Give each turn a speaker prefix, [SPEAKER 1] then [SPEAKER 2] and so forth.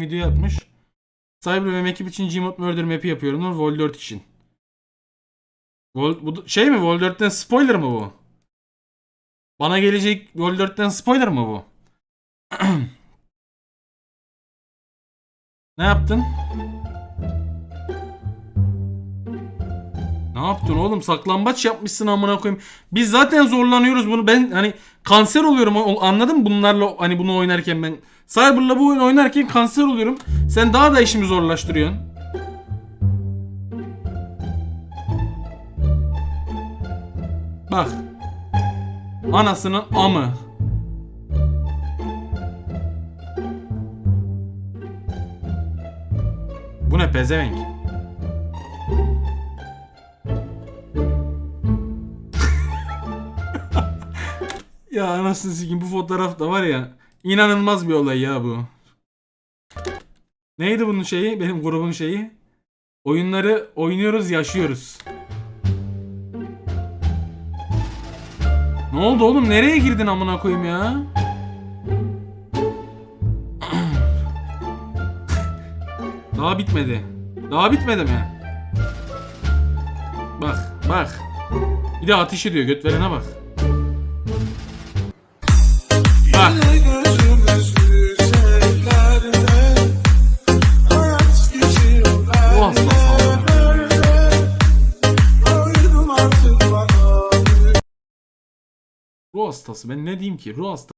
[SPEAKER 1] video atmış. Cyber ve ekip için Gmod Murder map'i yapıyorum. Vol 4 için. Vol, bu şey mi? Vol 4'ten spoiler mı bu? Bana gelecek Vol 4'ten spoiler mı bu? ne yaptın? Ne yaptın oğlum? Saklambaç yapmışsın amına koyayım. Biz zaten zorlanıyoruz bunu. Ben hani kanser oluyorum. Anladın mı bunlarla hani bunu oynarken ben Cyber'la bu oyunu oynarken kanser oluyorum. Sen daha da işimi zorlaştırıyorsun. Bak. Anasının amı. Bu ne pezevenk? Ya anasını sikeyim bu fotoğraf da var ya inanılmaz bir olay ya bu. Neydi bunun şeyi? Benim grubun şeyi. Oyunları oynuyoruz, yaşıyoruz. Ne oldu oğlum? Nereye girdin amına koyayım ya? Daha bitmedi. Daha bitmedi mi? Bak, bak. Bir de ateş ediyor göt verene bak.
[SPEAKER 2] Bana
[SPEAKER 1] Ruh hastası. Ben ne diyeyim ki? Ruh hastası.